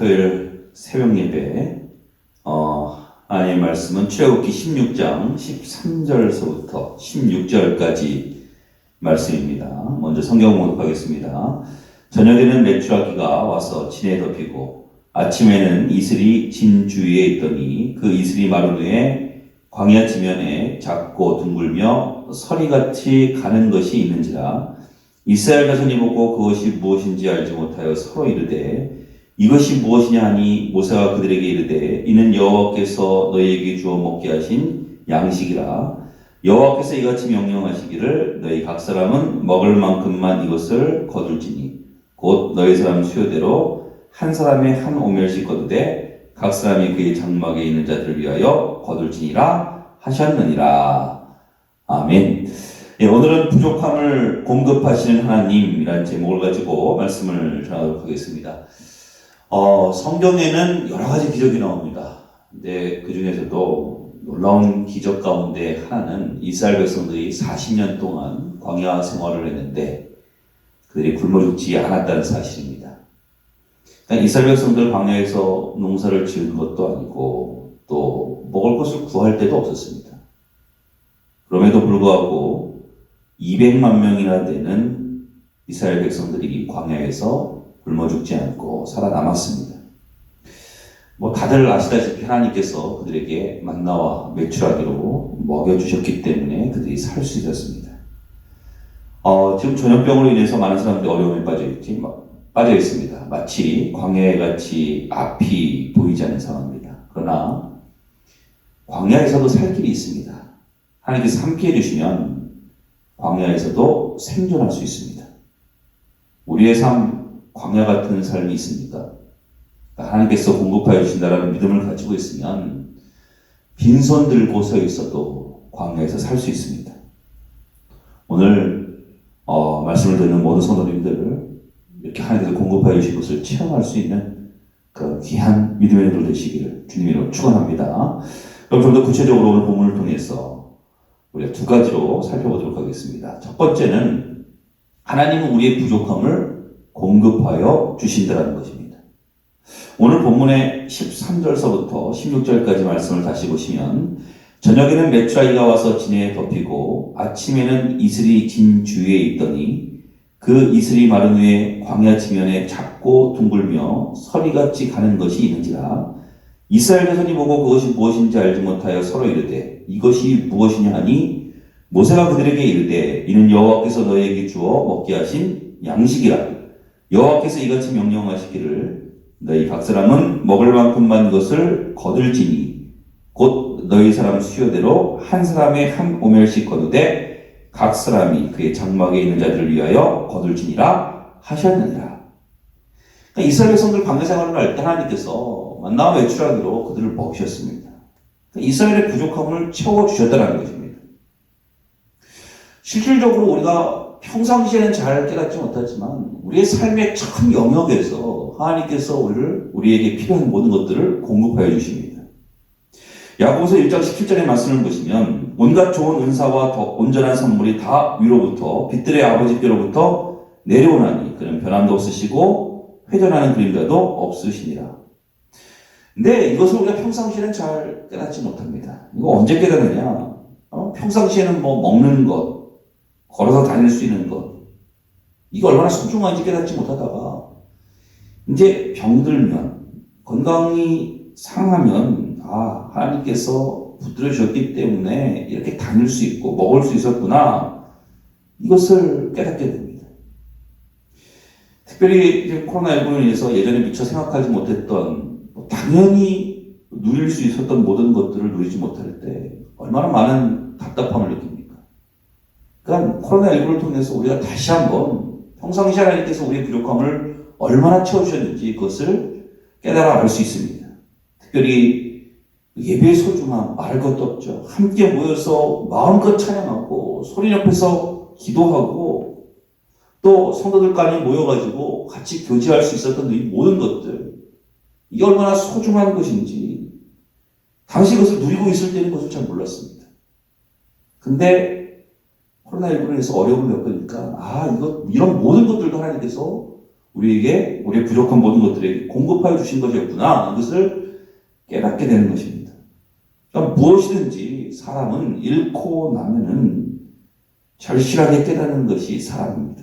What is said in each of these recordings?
토요일 새벽 예배 어, 하나님의 말씀은 출애굽기 16장 13절서부터 16절까지 말씀입니다. 먼저 성경 공독하겠습니다. 저녁에는 메추라기가 와서 진에 덮이고 아침에는 이슬이 진 주위에 있더니 그 이슬이 마른 후에 광야 지면에 작고 둥글며 서리같이 가는 것이 있는지라 이스라엘 자손이 보고 그것이 무엇인지 알지 못하여 서로 이르되 이것이 무엇이냐 하니 모세가 그들에게 이르되 이는 여호와께서 너희에게 주어 먹게 하신 양식이라 여호와께서 이같이 명령하시기를 너희 각 사람은 먹을 만큼만 이것을 거둘지니 곧 너희 사람 수요대로 한 사람의 한 오멜씩 거두되 각 사람이 그의 장막에 있는 자들을 위하여 거둘지니라 하셨느니라 아멘. 예, 오늘은 부족함을 공급하시는 하나님이라는 제목을 가지고 말씀을 전하도록 하겠습니다. 어, 성경에는 여러 가지 기적이 나옵니다. 근데 그 중에서도 놀라운 기적 가운데 하나는 이스라엘 백성들이 40년 동안 광야 생활을 했는데 그들이 굶어 죽지 않았다는 사실입니다. 그러니까 이스라엘 백성들 광야에서 농사를 지은 것도 아니고 또 먹을 것을 구할 때도 없었습니다. 그럼에도 불구하고 200만 명이나 되는 이스라엘 백성들이 광야에서 굶어 죽지 않고 살아남았습니다. 뭐 다들 아시다시피 하나님께서 그들에게 만나와 메추라기로 먹여주셨기 때문에 그들이 살 수 있었습니다. 어, 지금 전염병으로 인해서 많은 사람들이 어려움에 빠져 있지, 빠져 있습니다. 마치 광야에 같이 앞이 보이지 않는 상황입니다. 그러나 광야에서도 살 길이 있습니다. 하나님께서 함께 해 주시면 광야에서도 생존할 수 있습니다. 우리의 삶, 광야 같은 삶이 있습니까? 하나님께서 공급하여 주신다라는 믿음을 가지고 있으면 빈손 들고 서 있어도 광야에서 살 수 있습니다. 오늘 어, 말씀을 듣는 모든 성도님들 이렇게 하나님께서 공급하여 주신 것을 체험할 수 있는 그런 귀한 믿음의 눈 되시기를 주님으로 축원합니다. 그럼 좀 더 구체적으로 오늘 본문을 통해서 우리가 두 가지로 살펴보도록 하겠습니다. 첫 번째는 하나님은 우리의 부족함을 공급하여 주신다는 것입니다. 오늘 본문의 13절서부터 16절까지 말씀을 다시 보시면 저녁에는 메추라기가 와서 진에 덮이고 아침에는 이슬이 진 주위에 있더니 그 이슬이 마른 후에 광야 지면에 작고 둥글며 서리같이 가는 것이 있는지라 이스라엘 자손이 보고 그것이 무엇인지 알지 못하여 서로 이르되 이것이 무엇이냐 하니 모세가 그들에게 이르되 이는 여호와께서 너희에게 주어 먹게 하신 양식이라 여호와께서 이같이 명령하시기를 너희 각 사람은 먹을 만큼만 이것을 거둘지니 곧 너희 사람 수요대로 한 사람의 한 오멜씩 거두되 각 사람이 그의 장막에 있는 자들을 위하여 거둘지니라 하셨느니라. 그러니까 이스라엘 백성들 광야 생활을 할 때 하나님께서 만나와 외출하기로 그들을 먹으셨습니다. 그러니까 이스라엘의 부족함을 채워주셨다는 것입니다. 실질적으로 우리가 평상시에는 잘 깨닫지 못하지만 우리의 삶의 참 영역에서 하나님께서 우리를 우리에게 필요한 모든 것들을 공급하여 주십니다. 야고보서 1장 17절의 말씀을 보시면 온갖 좋은 은사와 더 온전한 선물이 다 위로부터 빛들의 아버지께로부터 내려오나니 그는 변함도 없으시고 회전하는 그림자도 없으시니라. 근데 이것을 우리가 평상시에는 잘 깨닫지 못합니다. 이거 언제 깨닫느냐? 어? 평상시에는 뭐 먹는 것, 걸어서 다닐 수 있는 것, 이게 얼마나 소중한지 깨닫지 못하다가 이제 병들면 건강이 상하면 아 하나님께서 붙들어 주셨기 때문에 이렇게 다닐 수 있고 먹을 수 있었구나 이것을 깨닫게 됩니다. 특별히 지금 코로나19로 인해서 예전에 미처 생각하지 못했던 뭐 당연히 누릴 수 있었던 모든 것들을 누리지 못할 때 얼마나 많은 답답함을 코로나19를 통해서 우리가 다시 한번 평상시 하나님께서 우리의 부족함을 얼마나 채워주셨는지 그것을 깨달아 알 수 있습니다. 특별히 예배의 소중함 말할 것도 없죠. 함께 모여서 마음껏 찬양하고 소리 옆에서 기도하고 또 성도들 간에 모여가지고 같이 교제할 수 있었던 이 모든 것들 이게 얼마나 소중한 것인지 당시 그것을 누리고 있을 때는 그것을 잘 몰랐습니다. 근데 코로나19로 인해서 어려움을 겪으니까 아 이거 이런 모든 것들도 하나님께서 우리에게 우리의 부족한 모든 것들에게 공급하여 주신 것이었구나. 이것을 깨닫게 되는 것입니다. 그러니까 무엇이든지 사람은 잃고 나면은 절실하게 깨닫는 것이 사람입니다.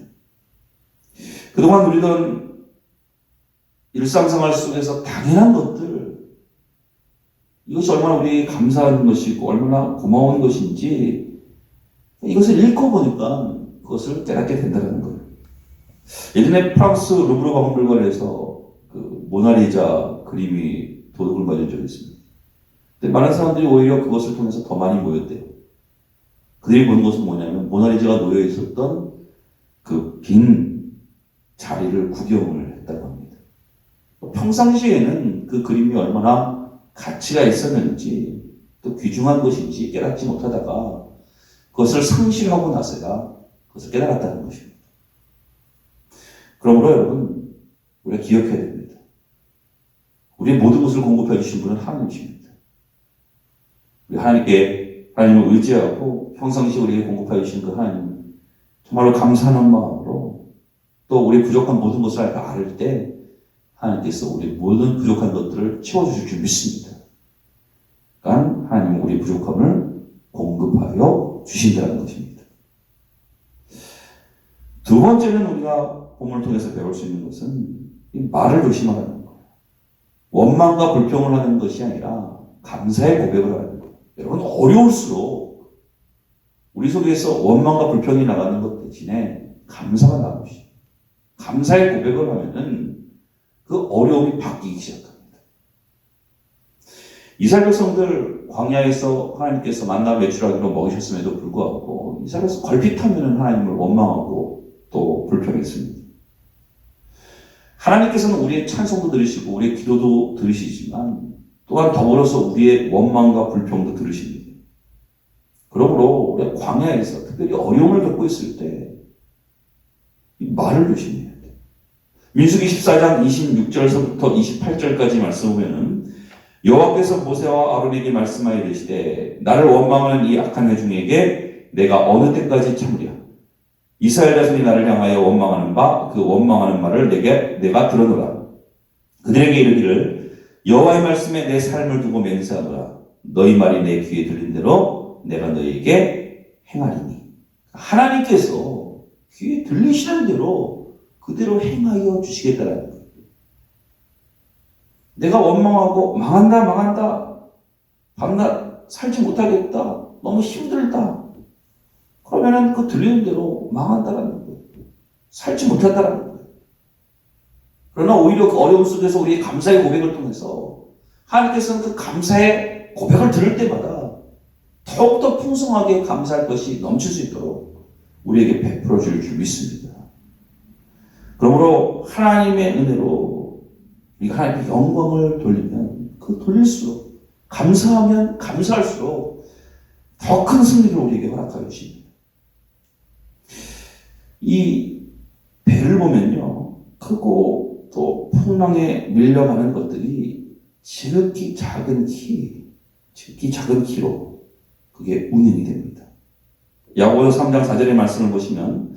그동안 누리던 일상생활 속에서 당연한 것들, 이것이 얼마나 우리에게 감사한 것이고 얼마나 고마운 것인지 이것을 읽고 보니까 그것을 깨닫게 된다는 거예요. 예전에 프랑스 루브르 박물관에서 그 모나리자 그림이 도둑을 맞은 적이 있습니다. 근데 많은 사람들이 오히려 그것을 통해서 더 많이 모였대요. 그들이 본 것은 뭐냐면 모나리자가 놓여 있었던 그 빈 자리를 구경을 했다고 합니다. 평상시에는 그 그림이 얼마나 가치가 있었는지 또 귀중한 것인지 깨닫지 못하다가 그것을 상실하고 나서야 그것을 깨달았다는 것입니다. 그러므로 여러분, 우리가 기억해야 됩니다. 우리의 모든 것을 공급해 주신 분은 하나님이십니다. 우리 하나님께, 하나님을 의지하고 평상시 우리에게 공급해 주신 그 하나님, 정말로 감사하는 마음으로 또 우리 부족한 모든 것을 알때 하나님께서 우리 모든 부족한 것들을 채워주실 줄 믿습니다. 그러니까 하나님은 우리 부족함을 공급하여 주신다는 것입니다. 두 번째는 우리가 본문을 통해서 배울 수 있는 것은 이 말을 조심하라는 거예요. 원망과 불평을 하는 것이 아니라 감사의 고백을 하는 거예요. 여러분 어려울수록 우리 속에서 원망과 불평이 나가는 것 대신에 감사가 나오시. 감사의 고백을 하면은 그 어려움이 바뀌기 시작합니다. 이스라엘 백성들 광야에서 하나님께서 만나 매출하기로 먹이셨음에도 불구하고 이스라엘에서 걸핏하면은 하나님을 원망하고 또 불평했습니다. 하나님께서는 우리의 찬송도 들으시고 우리의 기도도 들으시지만 또한 더불어서 우리의 원망과 불평도 들으십니다. 그러므로 우리가 광야에서 특별히 어려움을 겪고 있을 때 말을 조심해야 돼요. 민수기 14장 26절서부터 28절까지 말씀 보면은 여호와께서 모세와 아론에게 말씀하여 이르시되 나를 원망하는 이 악한 회중에게 내가 어느 때까지 참으랴? 이스라엘 자손이 나를 향하여 원망하는 바 그 원망하는 말을 내게 내가 들어노라. 그들에게 이르기를 여호와의 말씀에 내 삶을 두고 맹세하노라. 너희 말이 내 귀에 들린 대로 내가 너희에게 행하리니. 하나님께서 귀에 들리시는 대로 그대로 행하여 주시겠다라는 거예요. 내가 원망하고 망한다 망한다 밤낮 살지 못하겠다 너무 힘들다 그러면은 그 들리는 대로 망한다라는 거예요. 살지 못한다라는 거예요. 그러나 오히려 그 어려움 속에서 우리의 감사의 고백을 통해서 하나님께서는 그 감사의 고백을 들을 때마다 더욱더 풍성하게 감사할 것이 넘칠 수 있도록 우리에게 베풀어 줄 줄 믿습니다. 그러므로 하나님의 은혜로 우리가 하나님께 영광을 돌리면 그 돌릴수록 감사하면 감사할수록 더 큰 승리를 우리에게 허락하여 주십니다. 이 배를 보면요. 크고 또 풍랑에 밀려가는 것들이 지극히 작은 키, 지극히 작은 키로 그게 운행이 됩니다. 야고보서 3장 4절의 말씀을 보시면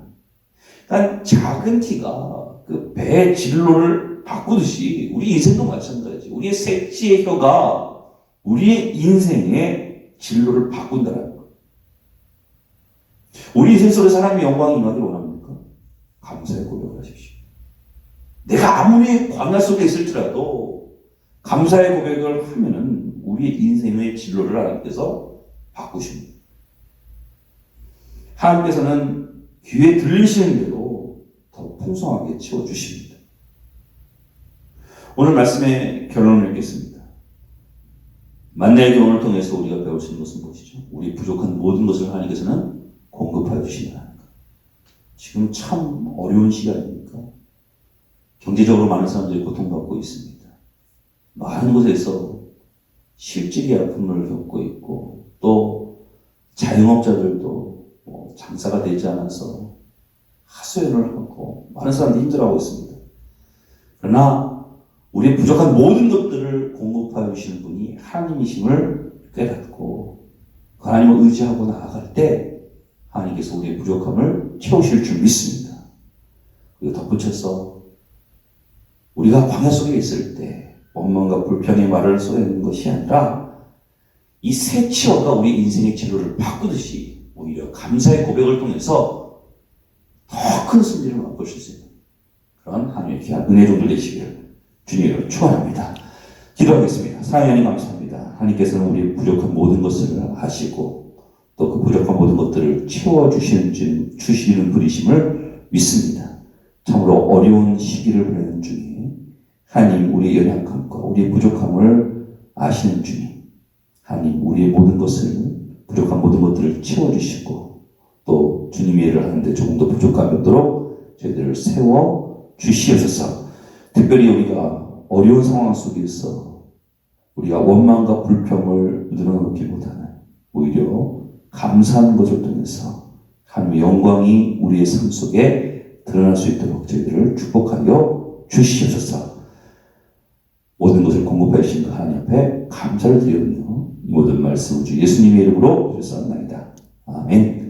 그러니까 작은 키가 그 배의 진로를 바꾸듯이 우리 인생도 마찬가지. 우리의 색지의 혀가 우리의 인생의 진로를 바꾼다는 거예요. 우리 인생 속에 사람이 영광이 임하기를 원합니까? 감사의 고백을 하십시오. 내가 아무리 광야 속에 있을지라도 감사의 고백을 하면은 우리의 인생의 진로를 하나님께서 바꾸십니다. 하나님께서는 귀에 들리시는 풍성하게 채워주십니다. 오늘 말씀의 결론을 읽겠습니다. 만나의 경험을 통해서 우리가 배울 수 있는 것은 무엇이죠? 우리 부족한 모든 것을 하나님께서는 공급하여 주신다는 것. 지금 참 어려운 시간입니까? 경제적으로 많은 사람들이 고통받고 있습니다. 많은 곳에서 실직의 아픔을 겪고 있고 또 자영업자들도 뭐 장사가 되지 않아서 하소연을 하고 많은 사람들이 힘들어하고 있습니다. 그러나 우리의 부족한 모든 것들을 공급하여 주시는 분이 하나님이심을 깨닫고 그 하나님을 의지하고 나아갈 때 하나님께서 우리의 부족함을 채우실 줄 믿습니다. 그리고 덧붙여서 우리가 광야 속에 있을 때 원망과 불평의 말을 쏘는 것이 아니라 이 새 치료가 우리 인생의 치료를 바꾸듯이 오히려 감사의 고백을 통해서 더 큰 승리를 맛보실 수 있는 그런 하나님의 귀한 은혜 종들 되시기를 주님으로 축원합니다. 기도하겠습니다. 사랑하님 감사합니다. 하나님께서는 우리 부족한 모든 것을 아시고 또 그 부족한 모든 것들을 채워 주시는 분이심을 믿습니다. 참으로 어려운 시기를 보내는 중에 하나님 우리의 연약함과 우리의 부족함을 아시는 주님 하나님 우리의 모든 것을 부족한 모든 것들을 채워주시고 또 주님의 일을 하는데 조금 더 부족함이 없도록 저희들을 세워 주시옵소서 특별히 우리가 어려운 상황 속에서 우리가 원망과 불평을 늘어놓기보다는 오히려 감사하는 것을 통해서 하나님의 영광이 우리의 삶 속에 드러날 수 있도록 저희들을 축복하여 주시옵소서. 모든 것을 공급해 주신 그 하나님 앞에 감사를 드리며 이 모든 말씀을 주 예수님의 이름으로 주셨사옵나이다. 아멘.